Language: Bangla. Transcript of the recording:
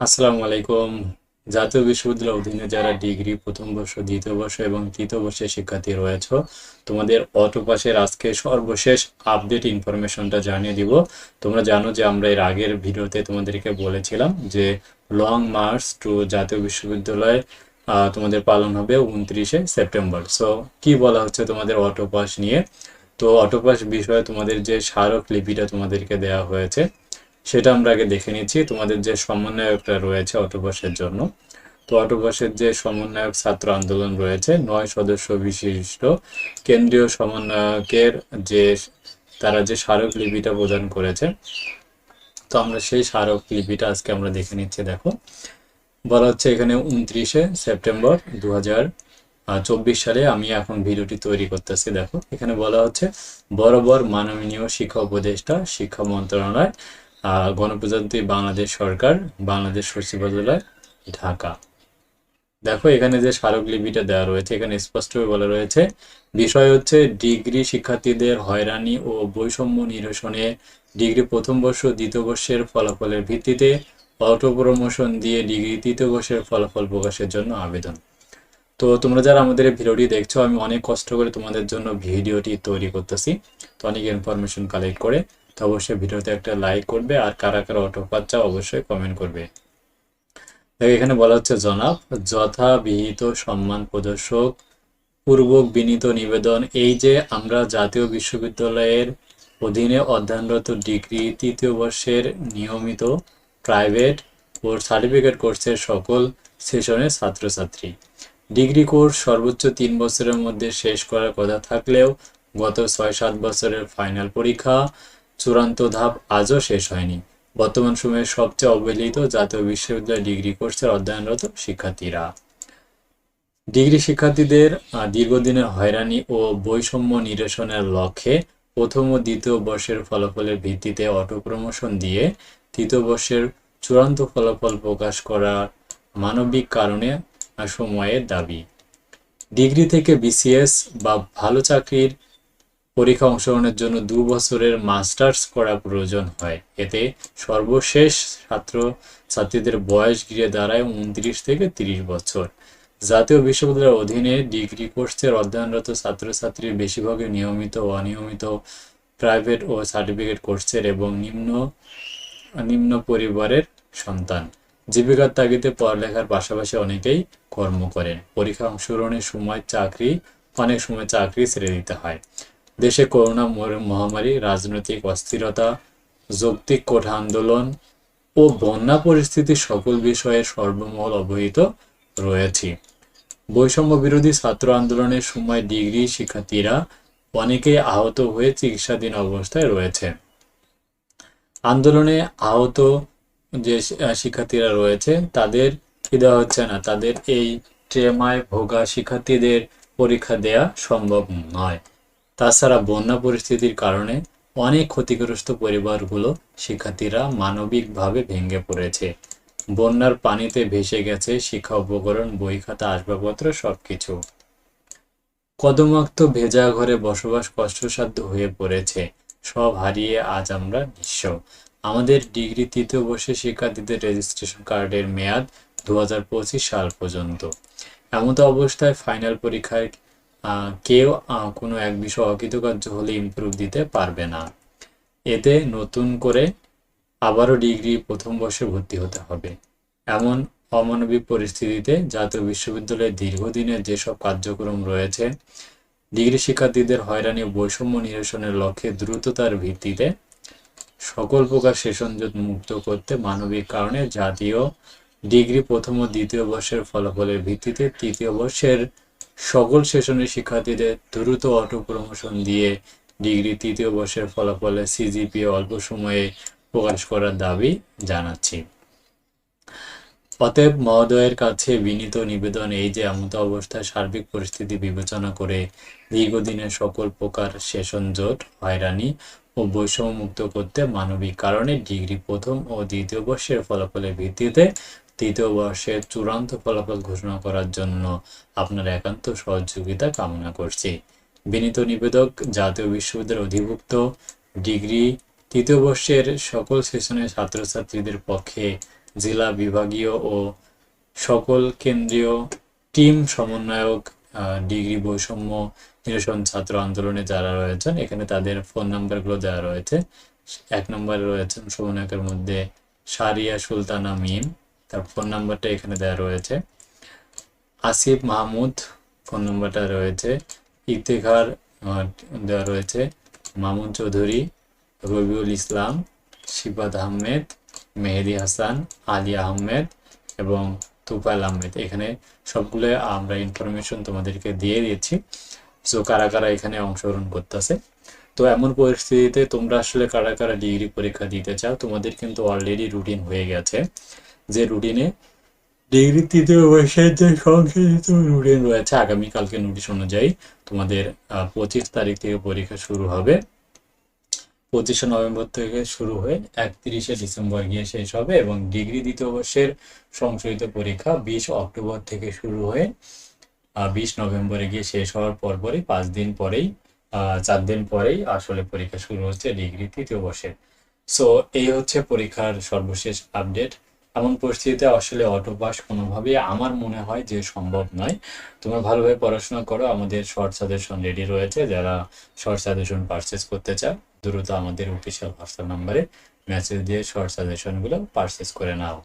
আসসালামু আলাইকুম। জাতীয় বিশ্ববিদ্যালয়ের অধীনে যারা ডিগ্রি, প্রথম বর্ষ, দ্বিতীয় বর্ষ এবং তৃতীয় বর্ষের শিক্ষার্থী রয়েছে, তোমাদের অটো পাসের আজকে সর্বশেষ আপডেট ইনফরমেশনটা জানিয়ে দিব। তোমরা জানো যে আমরা এর আগের ভিডিওতে তোমাদেরকে বলেছিলাম যে লং মার্চ টু জাতীয় বিশ্ববিদ্যালয় তোমাদের পালন হবে উনত্রিশে সেপ্টেম্বর। সো কি বলা হচ্ছে তোমাদের অটো পাস নিয়ে? তো অটো পাস বিষয়ে তোমাদের যে স্মারক লিপিটা তোমাদেরকে দেওয়া হয়েছে সেটা আমরা আগে দেখে নিচ্ছি। তোমাদের যে সমন্বয়করা রয়েছে অটোপাসের জন্য। তো অটোপাসের যে সমন্বয়ক ছাত্র আন্দোলন রয়েছে, নয় সদস্য বিশিষ্ট কেন্দ্রীয় সমন্বয়কের যে, তারা যে স্মারক লিপিটা প্রদান করেছে, তো আমরা সেই স্মারক লিপিটা আজকে আমরা দেখে নিচ্ছি, দেখো। বলা হচ্ছে এখানে উনত্রিশে সেপ্টেম্বর দু চব্বিশ সালে আমি এখন ভিডিওটি তৈরি করতেছি, দেখো। এখানে বলা হচ্ছে, বরাবর মাননীয় শিক্ষা উপদেষ্টা, শিক্ষা মন্ত্রণালয় গণপ্রজাতন্ত্রী বাংলাদেশ সরকার, বাংলাদেশ সচিবালয় ঢাকা। দেখো, এখানে যে স্মারকলিপিটা দেওয়া রয়েছে, এখানে স্পষ্টভাবে বলা রয়েছে, বিষয় হচ্ছে ডিগ্রি শিক্ষার্থীদের হয়রানি ও বৈষম্য নিরসনে ডিগ্রি প্রথম বর্ষ, দ্বিতীয় বর্ষের ফলাফলের ভিত্তিতে অটো প্রমোশন দিয়ে ডিগ্রি তৃতীয় বর্ষের ফলাফল প্রকাশের জন্য আবেদন। তো তোমরা যারা আমাদের ভিডিওটি দেখছ, আমি অনেক কষ্ট করে তোমাদের জন্য ভিডিওটি তৈরি করতেছি। তো অনেক ইনফরমেশন কালেক্ট করে তো অবশ্যই ভিডিওতে একটা লাইক করবে, আর কারা কারা অটো পাচ্ছা অবশ্যই কমেন্ট করবে। দেখো, এখানে বলা হচ্ছে, জনাব, যথাবিহিত সম্মান প্রদর্শক, পূর্বক বিনীত নিবেদন, এই যে আমরা জাতীয় বিশ্ববিদ্যালয়ের অধীনে অধ্যয়নরত ডিগ্রি তৃতীয় বর্ষের নিয়মিত প্রাইভেট ও সার্টিফিকেট কোর্সের সকল সেশনের ছাত্রছাত্রী। ডিগ্রি কোর্স সর্বোচ্চ তিন বছরের মধ্যে শেষ করার কথা থাকলেও গত ছয় সাত বছরের ফাইনাল পরীক্ষা চূড়ান্ত ধাপ আজও শেষ হয়নি। বর্তমান সময়ে সবচেয়ে অবহেলিত জাতীয় বিশ্ববিদ্যালয় ডিগ্রি কোর্সের অধ্যয়নরত শিক্ষার্থীরা। ডিগ্রি শিক্ষার্থীদের দীর্ঘদিনের হয়রানি ও বৈষম্য নিরসনের লক্ষ্যে প্রথম ও দ্বিতীয় বর্ষের ফলাফলের ভিত্তিতে অটো প্রমোশন দিয়ে তৃতীয় বর্ষের চূড়ান্ত ফলাফল প্রকাশ করার মানবিক কারণে সময়ের দাবি। ডিগ্রি থেকে বিসিএস বা ভালো চাকরির পরীক্ষা অংশগ্রহণের জন্য দু বছরের মাস্টার্স করা প্রয়োজন হয়। এতে সর্বশেষ ছাত্র ছাত্রীদের বয়স গিরে দাঁড়ায় উনত্রিশ থেকে তিরিশ বছর। জাতীয় বিশ্ববিদ্যালয়ের অধীনে ডিগ্রি কোর্সের অধ্যয়নরত ছাত্রছাত্রীর বেশিরভাগই নিয়মিত অনিয়মিত প্রাইভেট ও সার্টিফিকেট কোর্সের এবং নিম্ন নিম্ন পরিবারের সন্তান। জীবিকার তাগিদে পড়ালেখার পাশাপাশি অনেকেই কর্ম করেন। পরীক্ষা অংশগ্রহণের সময় চাকরি, অনেক সময় চাকরি ছেড়ে দিতে হয়। দেশে করোনা মহামারী, রাজনৈতিক অস্থিরতা, যৌক্তিক কোঠা আন্দোলন ও বন্যা পরিস্থিতি সকল বিষয়ে সর্বমহল অবহিত রয়েছে। বৈষম্য বিরোধী ছাত্র আন্দোলনের সময় ডিগ্রি শিক্ষার্থীরা অনেকেই আহত হয়ে চিকিৎসাধীন অবস্থায় রয়েছে। আন্দোলনে আহত যে শিক্ষার্থীরা রয়েছে, তাদের কি দেওয়া হচ্ছে না। তাদের এই ট্রেমায় ভোগা শিক্ষার্থীদের পরীক্ষা দেয়া সম্ভব নয়। তাছাড়া বন্যা পরিস্থিতির কারণে অনেক ক্ষতিগ্রস্ত পরিবারগুলো শিক্ষার্থীরা মানবিকভাবে ভেঙে পড়েছে। বন্যার পানিতে ভেসে গেছে শিক্ষা উপকরণ, বই খাতা, আসবাবপত্র, সবকিছু। কদমাক্ত ভেজা ঘরে বসবাস কষ্টসাধ্য হয়ে পড়েছে। সব হারিয়ে আজ আমরা নিঃস্ব। আমাদের ডিগ্রি তৃতীয় বর্ষে শিক্ষার্থীদের রেজিস্ট্রেশন কার্ডের মেয়াদ দু হাজার পঁচিশ সাল পর্যন্ত। এমতো অবস্থায় ফাইনাল পরীক্ষায় কেউ কোনো এক বিষয় অকৃতকার্য হলে ইমপ্রুভ দিতে পারবে না। এতে নতুন করে আবারও ডিগ্রি প্রথম বর্ষে ভর্তি হতে হবে। এমন অমানবিক পরিস্থিতিতে জাতীয় বিশ্ববিদ্যালয়ে দীর্ঘদিনের যেসব কার্যক্রম রয়েছে, ডিগ্রি শিক্ষার্থীদের হয়রানি বৈষম্য নিরসনের লক্ষ্যে দ্রুততার ভিত্তিতে সকল প্রকার সেশনজট মুক্ত করতে মানবিক কারণে জাতীয় ডিগ্রি প্রথম ও দ্বিতীয় বর্ষের ফলাফলের ভিত্তিতে তৃতীয় বর্ষের সকল সেশনের শিক্ষার্থীদের দ্রুত অটো প্রমোশন দিয়ে ডিগ্রি তৃতীয় বর্ষের ফলাফলে সিজিপিএ অল্প সময়ে প্রকাশ করার দাবি জানাচ্ছি। অতএব মহোদয়ের কাছে বিনীত নিবেদন এই যে, এমত অবস্থায় সার্বিক পরিস্থিতি বিবেচনা করে দীর্ঘদিনের সকল প্রকার সেশন জোট হয়রানি ও বৈষম্য মুক্ত করতে মানবিক কারণে ডিগ্রি প্রথম ও দ্বিতীয় বর্ষের ফলাফলের ভিত্তিতে তৃতীয় বর্ষের চূড়ান্ত ফলাফল ঘোষণা করার জন্য আপনার একান্ত সহযোগিতা কামনা করছি। বিনীত নিবেদক, জাতীয় বিশ্ববিদ্যালয়ের অধিভুক্ত, ডিগ্রি, তৃতীয় বর্ষের সকল সেশনের ছাত্রছাত্রীদের পক্ষে জেলা বিভাগীয় ও সকল কেন্দ্রীয় টিম সমন্বয়ক ডিগ্রি বৈষম্য নিরসন ছাত্র আন্দোলনে যারা রয়েছেন, এখানে তাদের ফোন নাম্বারগুলো দেওয়া রয়েছে। এক নম্বরে রয়েছেন সমন্বয়কের মধ্যে সারিয়া সুলতানা মিম। তার ফোন নাম্বারটা এখানে দেওয়া রয়েছে। আসিফ মাহমুদ ফোন নাম্বারটা রয়েছে। ইফতেখার দেওয়া রয়েছে। মামুন চৌধুরী, রবিউল ইসলাম শিবাদ আহমেদ, মেহেদি হাসান, আলী আহমেদ এবং তুফাইল আহমেদ। এখানে সবগুলো আমরা ইনফরমেশন তোমাদেরকে দিয়ে দিয়েছি। সো কারা কারা এখানে অংশগ্রহণ করতেছে? তো এমন পরিস্থিতিতে তোমরা আসলে কারা কারা ডিগ্রি পরীক্ষা দিতে চাও? তোমাদের কিন্তু অলরেডি রুটিন হয়ে গেছে। যে রুটিনে ডিগ্রি তৃতীয় বর্ষের যে সংশোধিত রুটিন রয়েছে, আগামীকালকে নোটিশ অনুযায়ী তোমাদের পঁচিশ তারিখ থেকে পরীক্ষা শুরু হবে। পঁচিশে নভেম্বর থেকে শুরু হয়ে একত্রিশে ডিসেম্বর গিয়ে শেষ হবে এবং ডিগ্রি দ্বিতীয় বর্ষের সংশোধিত পরীক্ষা বিশ অক্টোবর থেকে শুরু হয়ে বিশ নভেম্বরে গিয়ে শেষ হওয়ার পরপরই পাঁচ দিন পরেই চার দিন পরেই আসলে পরীক্ষা শুরু হচ্ছে ডিগ্রি তৃতীয় বর্ষের। সো এই হচ্ছে পরীক্ষার সর্বশেষ আপডেট এমন পরিস্থিতিতে আসলে অটো পাস কোনোভাবেই আমার মনে হয় যে সম্ভব নয়। তোমরা ভালোভাবে পড়াশোনা করো, আমাদের শর্ট সাজেশন রেডি রয়েছে। যারা শর্ট সাজেশন পারচেস করতে চাও, দ্রুত আমাদের অফিসিয়াল হোয়াটসঅ্যাপ নাম্বারে মেসেজ দিয়ে শর্ট সাজেশনগুলো পারচেস করে নাও।